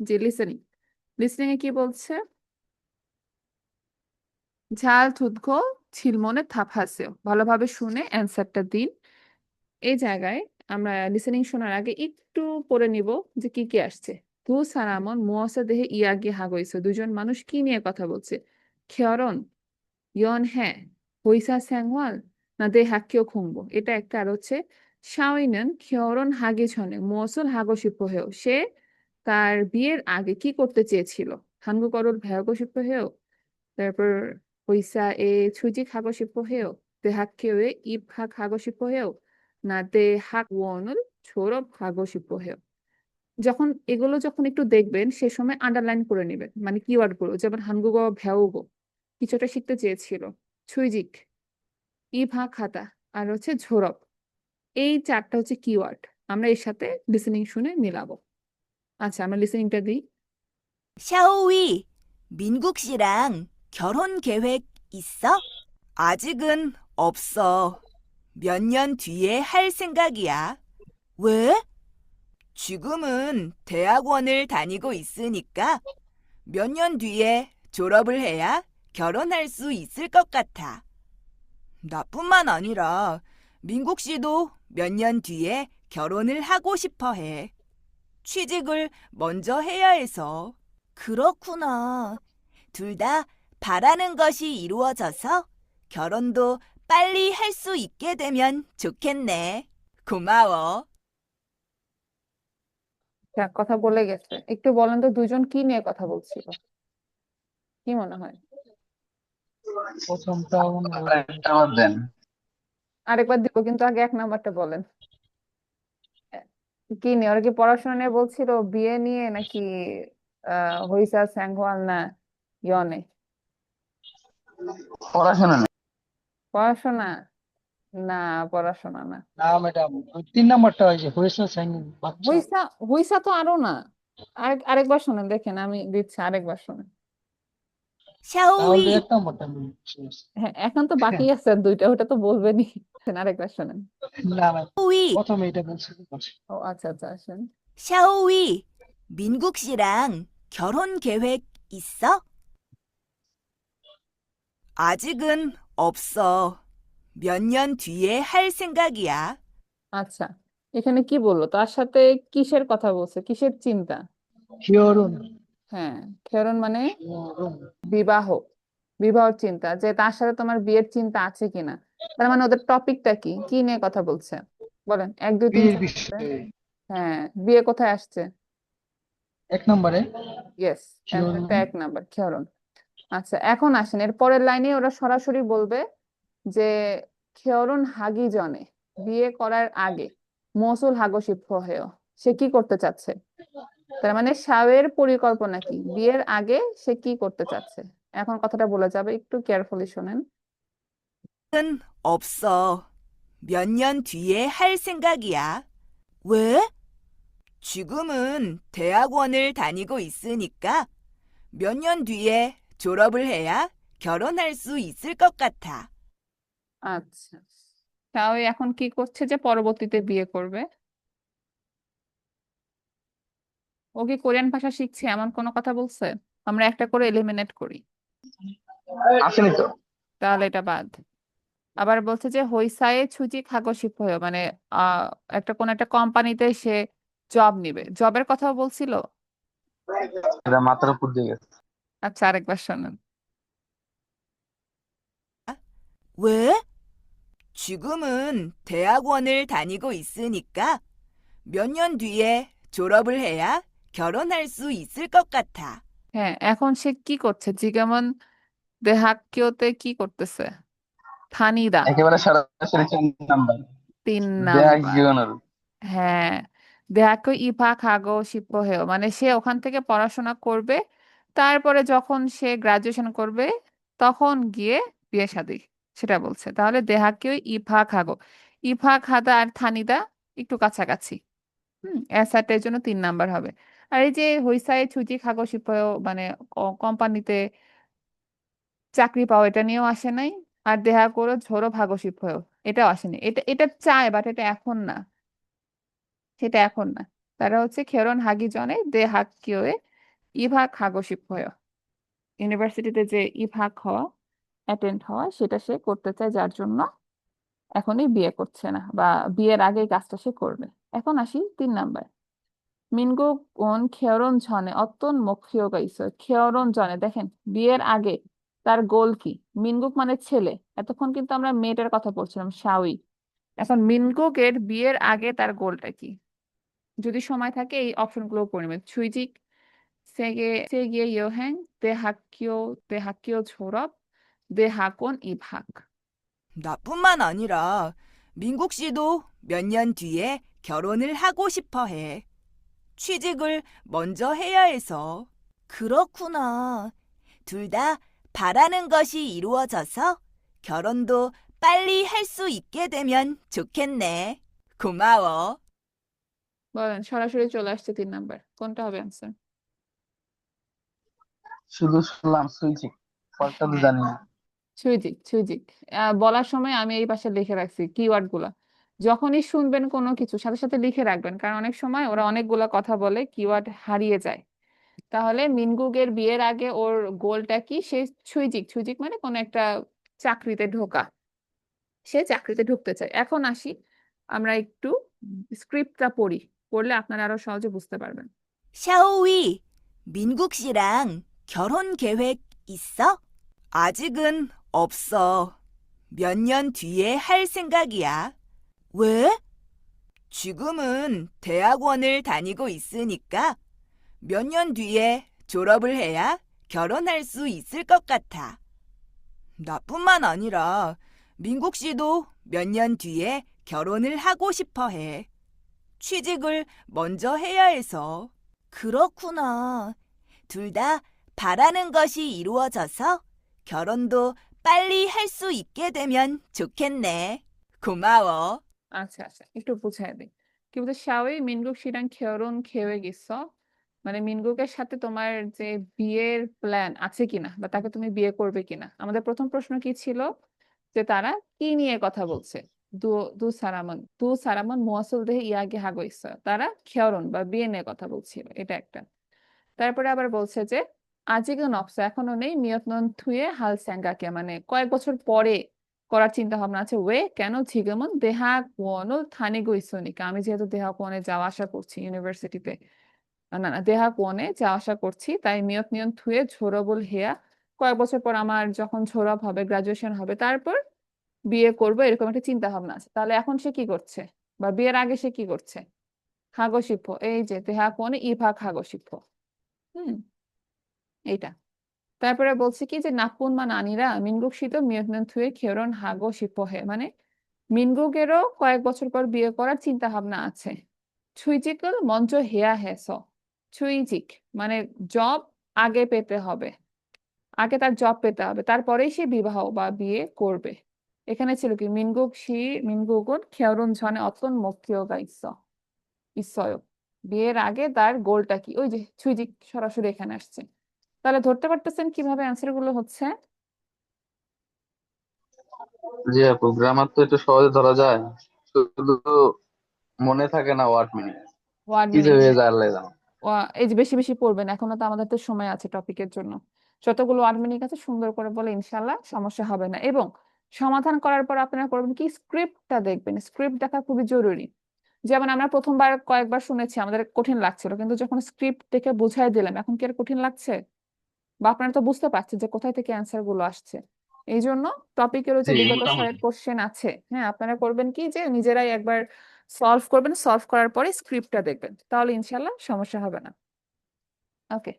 যে listening listening এ কি বলছে? ঝাল থুতকো ছিলমনে থাপহাসেও ভালোভাবে শুনে অ্যান্সারটা দিন। এই জায়গায় আমরা লিসেনিং শোনার আগে একটু পড়ে নিব যে কি কি আসছে। দু সারামন মুয়াসা দেহে ইয়াগি হাগইছে দুজন মানুষ কি নিয়ে কথা বলছে? খেয়রন, ইয়ন হ্যাঁ হইসা স্যাংওয়াল, না দে হাক্কিও খুংবো এটা একটা আর হচ্ছে শাওইনেন, খেয়রন হাগে ছনে, মুয়াসল হাগো শিপ্পহেও সে তার বিয়ের আগে কি করতে চেয়েছিল হানগু করল ভ্যাগো শিপ্পহেও তারপর হইসা এ ছুজি খাগো শিপ্পহেও 데 학교에 입학하고 싶어 해요. না তে 학원을 졸업하고 싶어 해요. যখন এগুলো যখন একটু দেখবেন সে সময় আন্ডারলাইন করে নেবেন মানে কিওয়ার্ড গুলো যেমন হানগুগো ভ্যাওগো কিছুটা শিখতে চেয়েছিল ছুইজিক ইভা খাতা আর হচ্ছে ঝোরপ এই চারটা হচ্ছে কিওয়ার্ড আমরা এর সাথে লিসেনিং শুনে মিলাবো আচ্ছা আমরা লিসেনিংটা দিই 샤오위, 민국 씨랑 결혼 계획 있어? 아직은 없어. 몇 년 뒤에 할 생각이야. 왜? 지금은 대학원을 다니고 있으니까 몇 년 뒤에 졸업을 해야 결혼할 수 있을 것 같아. 나뿐만 아니라 민국 씨도 몇 년 뒤에 결혼을 하고 싶어 해. 취직을 먼저 해야 해서. 그렇구나. 둘 다 바라는 것이 이루어져서 결혼도 빨리 할 수 있게 되면 좋겠네. 고마워. যা কথা বলে গেছে একটু বলেন তো দুজন কি নিয়ে কথা বলছিল কি মনে হয় প্রথমটা মনে হয় একটা আবার দেন আরেকবার দিব কিন্তু আগে এক নাম্বারটা বলেন এ, কি নিয়ে ওরা কি পড়াশোনা নিয়ে বলছিল বিয়ে নিয়ে নাকি আহ হইসা না ইয়নে? পড়াশোনা না। পড়াশোনা? না পড়াশোনা না। না ম্যাডাম তিন নাম্বারটা ওই যে হুইসা হুইসা তো আরও না। আরেক আরেকবার শোনেন দেখেন আমি দিচ্ছি আরেকবার শোনেন। এক নাম্বারটা হ্যাঁ এখন তো বাকি আছে দুইটা ওটা তো বলবেনই। আরেকবার শোনেন না না 샤오위, প্রথমে এটা বলছি ও আচ্ছা আচ্ছা আসেন 샤오위, 민국 씨랑 결혼 계획 있어? 아직은 없어. 몇 년 뒤에 할 생각이야. আচ্ছা এখানে কি বললো তার সাথে কিসের কথা বলছে কিসের চিন্তা হিয়রুন হ্যাঁ খেরন মানে হিয়রুন বিবাহ বিবাহর চিন্তা যে তার সাথে তোমার বিয়ের চিন্তা আছে কিনা তার মানে ওদের টপিকটা কি? কি নিয়ে কথা বলছে? বলেন এক দুই তিন হ্যাঁ বিয়ে কোথায় আসছে? এক নম্বরে। ইয়েস এক নাম্বার খেয়রন আচ্ছা এখন আসেন এর পরের লাইনে ওরা সরাসরি বলবে যে খেয়রন হাগি জনে বিয়ে করার আগে মসুল হাগো শিপ্প হেয় সে কি করতে চাচ্ছে? তার মানে শাওয়ের পরিকল্পনা কি? বিয়ের আগে সে কি করতে চাচ্ছে? এখন কথাটা বলে যাবে একটু কেয়ারফুলি শোনেন। 은 없어. 몇 년 뒤에 할 생각이야. 왜? 지금은 대학원을 다니고 있으니까 몇 년 뒤에 졸업을 해야 결혼할 수 있을 것 같아. আচ্ছা শাওয়ে এখন কি করছে যে পরবর্তীতে বিয়ে করবে ও কি কোরিয়ান ভাষা শিখছে এমন কোনো কথা বলছে আমরা একটা করে এলিমিনেট করি আসেনি তো তাহলে এটা বাদ আবার বলছে যে হইসায়ে ছুজি খাগো শিপ্পয় মানে আহ একটা কোন একটা কোম্পানিতে সে জব নিবে জবের কথাও বলছিল এটা মাথার উপর দিয়ে গেছে আচ্ছা আরেকবার শোনেন 왜? 지금은 대학원을 다니고 있으니까 몇 년 뒤에 졸업을 해야 결혼할 수 있을 것 같아. হ্যাঁ এখন সে কি করছে জিগামন দেহাক্কিওতে কি করতেছে থানিদা। একেবারে সরাসরি নাম্বার। তিন নাম্বার। হ্যাঁ দেহাক্য ইফা খাগো শিপ্পহেও মানে সে ওখান থেকে পড়াশোনা করবে তারপরে যখন সে গ্রাজুয়েশন করবে তখন গিয়ে বিয়ে শাদী সেটা বলছে। তাহলে দেহাক্য ইফা খাগো। ইফা খাদা আর থানিদা একটু কাছাকাছি। হুম অ্যাসাটের জন্য তিন নাম্বার হবে। আর এই যে হইসাই ছুটি খাগো শিপ্পহেও মানে কোম্পানিতে চাকরি পাওয়া এটা নিয়েও আসে নাই। আর দেহা করো ঝোড়ো ভাগো শিপ্পহেও এটাও আসেনি। এটা এটা চায় বাট এটা এখন না। সেটা এখন না। তারা হচ্ছে খেরন হাগি জনে দে হাক্কিওয়ে ইভাগ হাগো শিপহয় ইউনিভার্সিটিতে যে ইভাগ হওয়া, অ্যাটেন্ড হওয়া, সেটা সে করতে চায় যার জন্য এখনই বিয়ে করছে না, বা বিয়ের আগে কাজটা সে করবে। এখন আসি তিন নাম্বার। মিনগুক ওন খেয়রন ঝনে অত্যন মুখ্য ইসো খেয়রন জনে দেখেন, বিয়ের আগে তার গোল কি মিনগুক মানে ছেলে এতক্ষণ কিন্তু আমরা মেয়েটার কথা বলছিলাম শাওই এখন মিনগুকের বিয়ের আগে তার গোলটা কি যদি সময় থাকে এই অপশনগুলো পড়ে নেবেন সুইজিক 세계 세계 여행 대학교 대학교 졸업 대학원 입학 나뿐만 아니라 민국 씨도 몇 년 뒤에 결혼을 하고 싶어 해. 취직을 먼저 해야 해서. 그렇구나. 둘 다 바라는 것이 이루어져서 결혼도 빨리 할 수 있게 되면 좋겠네. 고마워. বলেন সরাসরি চলে আসছে তিন নাম্বার কোনটা হবে আনসার শুধু শুনলাম সুইচিং পরটা তো জানি না সুইজিক সুইজিক আহ, বলার সময় আমি এই পাশে লিখে রাখছি কিওয়ার্ড গুলা যখনই শুনবেন কোনো কিছু সাথে সাথে লিখে রাখবেন কারণ অনেক সময় ওরা অনেকগুলা কথা বলে কিওয়ার্ড হারিয়ে যায় তাহলে মিনগুকের বিয়ের আগে ওর গোলটা কি সে সুইজিক সুইজিক মানে কোনো একটা চাকরিতে ঢোকা সে চাকরিতে ঢুকতে চায় এখন আসি আমরা একটু স্ক্রিপ্টটা পড়ি পড়লে আপনারা আরো সহজে বুঝতে পারবেন 샤오위, 민국 씨랑 결혼 계획 있어? 아직은 없어. 몇 년 뒤에 할 생각이야. 왜? 지금은 대학원을 다니고 있으니까 몇 년 뒤에 졸업을 해야 결혼할 수 있을 것 같아. 나뿐만 아니라 민국 씨도 몇 년 뒤에 결혼을 하고 싶어 해. 취직을 먼저 해야 해서. 그렇구나. 둘 다 바라는 것이 이루어져서 결혼도 빨리 할 수 있게 되면 좋겠네. 고마워. আচ্ছা আচ্ছা একটু বুঝাই দিই কি বলতে শাওই মিনগুক শিরাং খেয়রুন খেয়ে গেছ মানে মিনগুকের সাথে তোমার যে বিয়ের প্ল্যান আছে কিনা বা তাকে তুমি বিয়ে করবে কিনা? আমাদের প্রথম প্রশ্ন কি ছিল? যে তারা কি নিয়ে কথা বলছে? দু দু সারামন দু সারামন দেহে ইয়াগে তারা খেয়রন বা বিয়ে নিয়ে কথা বলছিল, এটা একটা। তারপরে আবার বলছে যে নফসা, এখনও নেই মিয়তনন থুয়ে হাল স্যাঙ্গাকে। মানে কয়েক বছর পরে করার চিন্তা ভাবনা আছে, ওয়ে, কেন ঝিগেমন দেহা কোয়ানো থানে গৈসনিক আমি যেহেতু দেহা কোয়ানে যাওয়া আসা করছি ইউনিভার্সিটিতে। না না দেহা কোণে যা আশা করছি তাই নিয়ত নিয়ন থুয়ে ঝোরাবল হেয়া। কয়েক বছর পর আমার যখন ঝোরাব হবে গ্রাজুয়েশন হবে, তারপর বিয়ে করব এরকম একটা চিন্তা ভাবনা আছে। তাহলে এখন সে কি করছে? বা বিয়ের আগে সে কি করছে? হাগশিপ্য এই যে দেহা কোণে ইভাগ হাগশিপ্য হুম, এইটা। তারপরে বলছে কি যে নাপুন মা নানিরা মিনগুক শীত মিনগুকসিত মিয়তন থুয়ে খেরন হাগো শিপহে মানে মিনগুকেরও কয়েক বছর পর বিয়ে করার চিন্তা ভাবনা আছে ছুইচিকল মঞ্চ হেয়া হেস ছুইজিক মানে জব আগে পেতে হবে। আগে তার জব পেতে হবে তারপরেই সে বিবাহ বা বিয়ে করবে। এখানে ছিল কি? মিনগুক শি মিনগুগুন খেয়রুন ছনে অতন মক্ষীয় গাইস ইসয়ক বিয়ের আগে তার গোলটা কি? ওই যে ছুইজিক সরাসরি এখানে আসছে। তাহলে ধরতে পারতেছেন কীভাবে অ্যান্সারগুলো হচ্ছে? জি আপু গ্রামার তো একটু সহজে ধরা যায়। শুধু মনে থাকে না ওয়ার্ড মিনিং ওয়ার্ড মিনিং এই যে বেশি বেশি পড়বেন। এখনও তো আমাদের তো সময় আছে টপিকের জন্য। যতগুলো মিনিং আছে সুন্দর করে বলে ইনশাল্লাহ সমস্যা হবে না। এবং সমাধান করার পর আপনারা করবেন কি? স্ক্রিপ্টটা দেখবেন। স্ক্রিপ্ট দেখা খুবই জরুরি। যেমন আমরা প্রথমবার কয়েকবার শুনেছি আমাদের কঠিন লাগছিল। কিন্তু যখন স্ক্রিপ্ট দেখে বুঝাই দিলাম এখন কি আর কঠিন লাগছে? বা আপনারা তো বুঝতে পারছেন যে কোথায় থেকে অ্যান্সারগুলো আসছে। এই জন্য টপিকেরও যে বিগত সালের কোশ্চেন আছে। হ্যাঁ আপনারা করবেন কি? যে নিজেরাই একবার সলভ করবেন সলভ করার পরে স্ক্রিপ্টটা দেখবেন। তাহলে ইনশাল্লাহ সমস্যা হবে না। ওকে